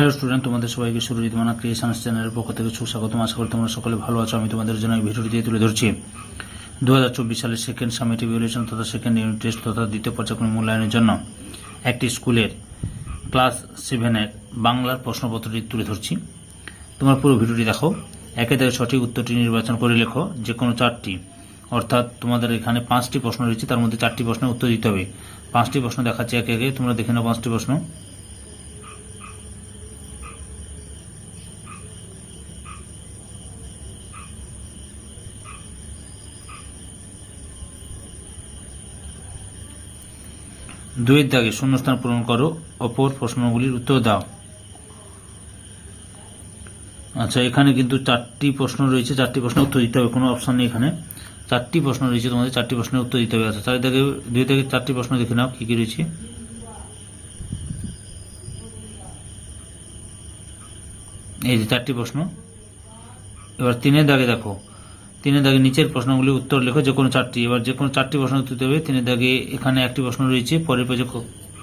Hello student, তোমাদের সবাইকে সুরজিৎ মানা ক্রিয়েশনস চ্যানেলের পক্ষ থেকে সুস্বাগতম। আশা করি তোমরা সকলে ভালো আছো। আমি তোমাদের জন্য এই ভিডিওটি দিয়ে তুলে ধরছি। দু হাজার চব্বিশ সালের সেকেন্ড সামিট ইভ্যালুয়েশন তথা সেকেন্ড ইউনিট টেস্ট তথা দ্বিতীয় পর্যায়ক্রমিক মূল্যায়নের জন্য একটি স্কুলের ক্লাস সেভেনের বাংলার প্রশ্নপত্রটি তুলে ধরছি। তোমার পুরো ভিডিওটি দেখো। একে থেকে সঠিক উত্তরটি নির্বাচন করে লেখো। যে কোনো চারটি। অর্থাৎ তোমাদের এখানে পাঁচটি প্রশ্ন রয়েছে, তার মধ্যে চারটি প্রশ্নের উত্তর দিতে হবে। পাঁচটি প্রশ্ন দেখাচ্ছি একে একে। তোমরা দেখে নাও পাঁচটি প্রশ্ন। দুইয়ের দাগে শূন্যস্থান পূরণ করো, অপর প্রশ্নগুলির উত্তর দাও। আচ্ছা এখানে কিন্তু চারটি প্রশ্ন রয়েছে, চারটি প্রশ্নের উত্তর দিতে হবে, কোনো অপশান নেই এখানে। চারটি প্রশ্ন রয়েছে তোমাদের, চারটি প্রশ্নের উত্তর দিতে হবে। আচ্ছা চারি দাগে দুই থেকে চারটি প্রশ্ন দেখে নাও, কী কী রয়েছে। এই যে চারটি প্রশ্ন। এবার তিনের দাগে দেখো তিনের দাগে নিচের প্রশ্নগুলির উত্তর লেখো, যে কোনো চারটি। এবার যে কোনো চারটি প্রশ্ন উত্তর দিতে হবে। তিনের দাগে এখানে একটি প্রশ্ন রয়েছে, পরের পেজে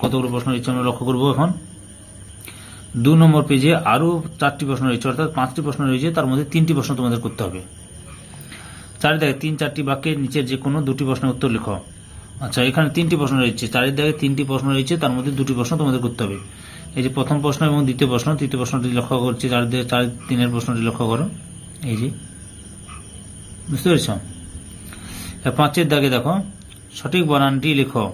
কতগুলো প্রশ্ন রয়েছে আমরা লক্ষ্য করব এখন। দু নম্বর পেজে আরও চারটি প্রশ্ন রয়েছে, অর্থাৎ পাঁচটি প্রশ্ন রয়েছে, তার মধ্যে তিনটি প্রশ্ন তোমাদের করতে হবে। চারি দাগে তিন চারটি বাক্যের নিচের যে কোনো দুটি প্রশ্নের উত্তর লেখো। আচ্ছা এখানে তিনটি প্রশ্ন রয়েছে। চারি দাগে তিনটি প্রশ্ন রয়েছে, তার মধ্যে দুটি প্রশ্ন তোমাদের করতে হবে। এই যে প্রথম প্রশ্ন এবং দ্বিতীয় প্রশ্ন, তৃতীয় প্রশ্নটি লক্ষ্য করছি চার দিকে চার তিনের প্রশ্নটি লক্ষ্য করো। এই যে বুঝতে পেরেছ? পাঁচের দাগে দেখো, সঠিক বানানটি লেখো।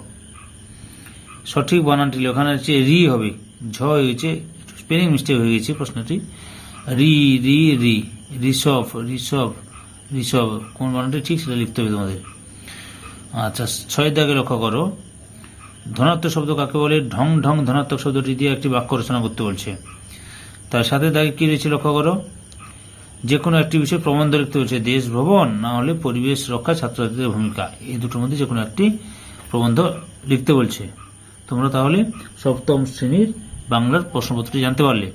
সঠিক বানানটি লেখো, এখানে হচ্ছে রি হবে। ঝ হয়ে গেছে স্পেলিং মিস্টেক হয়ে গেছে প্রশ্নটি। রি রি রি, ঋষভ ঋষভ ঋষভ, কোন বানানটি ঠিক সেটা লিখতে হবে তোমাদের। আচ্ছা ছয়ের দাগে লক্ষ্য করো। ধনাত্মক শব্দ কাকে বলে? ঢং ঢং ধনাত্মক শব্দটি দিয়ে একটি বাক্য রচনা করতে বলছে। তার সাথে দাগে কি রয়েছে লক্ষ্য করো? যে কোনো একটি বিষয়ে প্রবন্ধ লিখতে হচ্ছে দেশ, ভবন, না হলে পরিবেশ রক্ষা ছাত্রছাত্রীদের ভূমিকা। এই দুটোর মধ্যে যে কোনো একটি প্রবন্ধ লিখতে বলছে। তোমরা তাহলে সপ্তম শ্রেণির বাংলার প্রশ্নপত্রটি জানতে পারলে।